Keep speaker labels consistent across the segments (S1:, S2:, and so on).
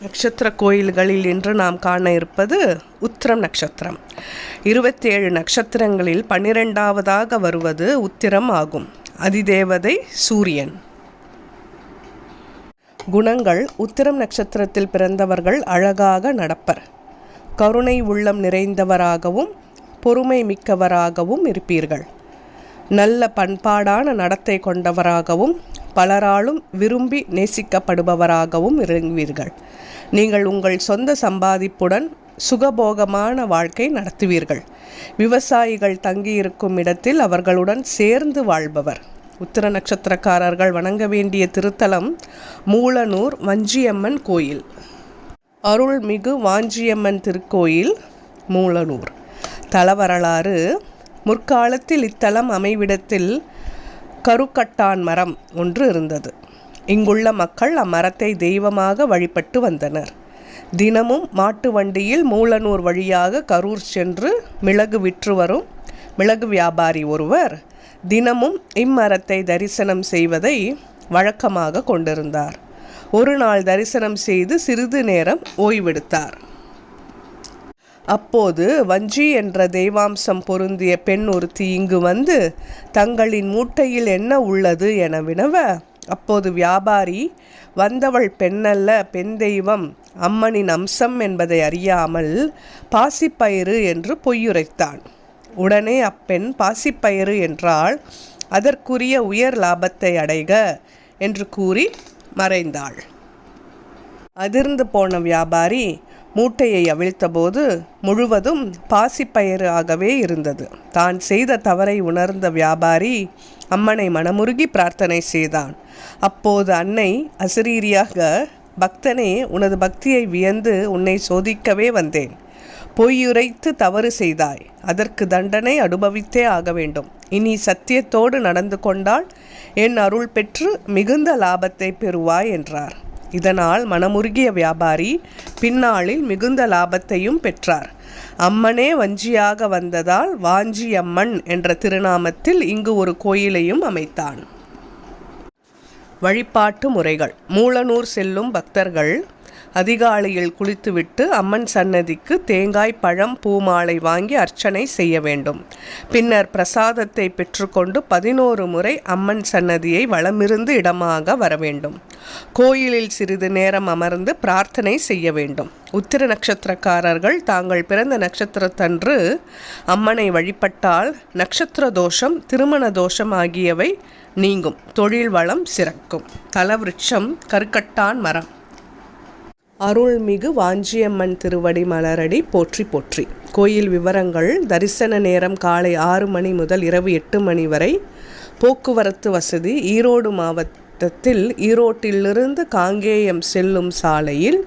S1: நட்சத்திர கோயில்களில் இன்று நாம் காண இருப்பது உத்திரம் நட்சத்திரம். இருபத்தி ஏழு நட்சத்திரங்களில் பன்னிரெண்டாவதாக வருவது உத்திரம் ஆகும். அதிதேவதை சூரியன். குணங்கள் உத்திரம் நட்சத்திரத்தில் பிறந்தவர்கள் அழகாக நடப்பர். கருணை உள்ளம் நிறைந்தவராகவும் பொறுமை மிக்கவராகவும் இருப்பீர்கள். நல்ல பண்பாடான நடத்தை கொண்டவராகவும் பலராலும் விரும்பி நேசிக்கப்படுபவராகவும் இறங்குவீர்கள். நீங்கள் உங்கள் சொந்த சம்பாதிப்புடன் சுகபோகமான வாழ்க்கை நடத்துவீர்கள். விவசாயிகள் தங்கியிருக்கும் இடத்தில் அவர்களுடன் சேர்ந்து வாழ்பவர். உத்திர நட்சத்திரக்காரர்கள் வணங்க வேண்டிய திருத்தலம் மூலனூர் வஞ்சியம்மன் கோயில். அருள்மிகு வாஞ்சியம்மன் திருக்கோயில் மூலனூர். தலவரலாறு முற்காலத்தில் இத்தலம் அமைவிடத்தில் கருக்கட்டான் மரம் ஒன்று இருந்தது. இங்குள்ள மக்கள் அம்மரத்தை தெய்வமாக வழிபட்டு வந்தனர். தினமும் மாட்டு வண்டியில் மூலனூர் வழியாக கரூர் சென்று மிளகு விற்று வரும் மிளகு வியாபாரி ஒருவர் தினமும் இம்மரத்தை தரிசனம் செய்வதை வழக்கமாக கொண்டிருந்தார். ஒரு நாள் தரிசனம் செய்து சிறிது நேரம் ஓய்வெடுத்தார். அப்போது வஞ்சி என்ற தெய்வாம்சம் பொருந்திய பெண் ஒருத்தி இங்கு வந்து தங்களின் மூட்டையில் என்ன உள்ளது என வினவ அப்போது வியாபாரி வந்தவள் பெண்ணல்ல பெண் தெய்வம் அம்மனின் அம்சம் என்பதை அறியாமல் பாசிப்பயிறு என்று பொய்யுரைத்தான் உடனே அப்பெண் பாசிப்பயிறு என்றால் அதற்குரிய உயர் லாபத்தை அடைக என்று கூறி மறைந்தாள். அதிர்ந்து போன வியாபாரி மூட்டையை அவிழ்த்தபோது முழுவதும் பாசிப்பயிறு ஆகவே இருந்தது. தான் செய்த தவறை உணர்ந்த வியாபாரி அம்மனை மனமுருகி பிரார்த்தனை செய்தான். அப்போது அன்னை அசிரீரியாக பக்தனே உனது பக்தியை வியந்து உன்னை சோதிக்கவே வந்தேன். பொய்யுரைத்து தவறு செய்தாய். அதற்கு தண்டனை அனுபவித்தே ஆக வேண்டும். இனி சத்தியத்தோடு நடந்து கொண்டால் என் அருள் பெற்று மிகுந்த லாபத்தை பெறுவாய் என்றார். இதனால் மனமுருகிய வியாபாரி பின்னாளில் மிகுந்த லாபத்தையும் பெற்றார். அம்மனே வஞ்சியாக வந்ததால் வாஞ்சியம்மன் என்ற திருநாமத்தில் இங்கு ஒரு கோயிலையும் அமைத்தான். வழிபாட்டு முறைகள். மூலனூர் செல்லும் பக்தர்கள் அதிகாலையில் குளித்துவிட்டு அம்மன் சன்னதிக்கு தேங்காய் பழம் பூமாலை வாங்கி அர்ச்சனை செய்ய வேண்டும். பின்னர் பிரசாதத்தை பெற்றுக்கொண்டு பதினோரு முறை அம்மன் சன்னதியை வளமிருந்து இடமாக வர வேண்டும். கோயிலில் சிறிது நேரம் அமர்ந்து பிரார்த்தனை செய்ய வேண்டும். உத்திர நட்சத்திரக்காரர்கள் தாங்கள் பிறந்த நட்சத்திரத்தன்று அம்மனை வழிபட்டால் நட்சத்திர தோஷம் திருமண தோஷம் ஆகியவை நீங்கும். தொழில் வளம் சிறக்கும். தலவிருட்சம் கருக்கட்டான் மரம். அருள்மிகு வாஞ்சியம்மன் திருவடி மலரடி போற்றி போற்றி. கோயில் விவரங்கள் தரிசன நேரம் காலை ஆறு மணி முதல் இரவு எட்டு மணி வரை. போக்குவரத்து வசதி ஈரோடு மாவட்டத்தில் ஈரோட்டிலிருந்து காங்கேயம் செல்லும் சாலையில்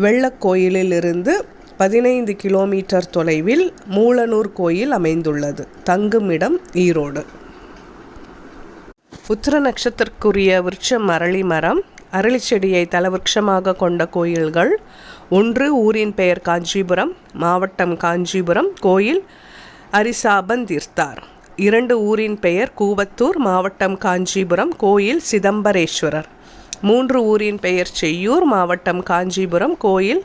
S1: வெள்ளக்கோயிலில் இருந்து பதினைந்து கிலோமீட்டர் தொலைவில் மூலனூர் கோயில் அமைந்துள்ளது. தங்குமிடம் ஈரோடு. உத்திர நட்சத்திற்குரிய விருட்ச மரளி மரம் அரளி செடியை தலவிருட்சமாக கொண்ட கோயில்கள். ஒன்று ஊரின் பெயர் காஞ்சிபுரம் மாவட்டம் காஞ்சிபுரம் கோயில் அரிசாபன் தீர்த்தார் இரண்டு ஊரின் பெயர் கூவத்தூர் மாவட்டம் காஞ்சிபுரம் கோயில் சிதம்பரேஸ்வரர். மூன்று ஊரின் பெயர் செய்யூர் மாவட்டம் காஞ்சிபுரம் கோயில்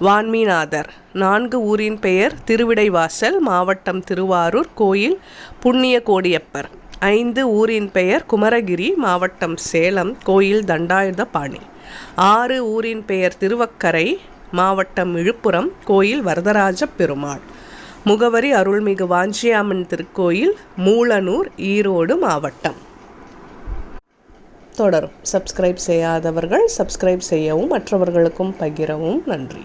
S1: வான்மீநாதர் நான்கு ஊரின் பெயர் திருவிடைவாசல் மாவட்டம் திருவாரூர் கோயில் புண்ணிய கோடியப்பர் ஐந்து ஊரின் பெயர் குமரகிரி மாவட்டம் சேலம் கோயில் தண்டாயுதபாணி. ஆறு ஊரின் பெயர் திருவக்கரை மாவட்டம் விழுப்புரம் கோயில் வரதராஜ பெருமாள் முகவரி அருள்மிகு வாஞ்சியாமன் திருக்கோயில் மூலனூர் ஈரோடு மாவட்டம். தொடரும். சப்ஸ்கிரைப் செய்யாதவர்கள் சப்ஸ்கிரைப் செய்யவும் மற்றவர்களுக்கும் பகிரவும். நன்றி.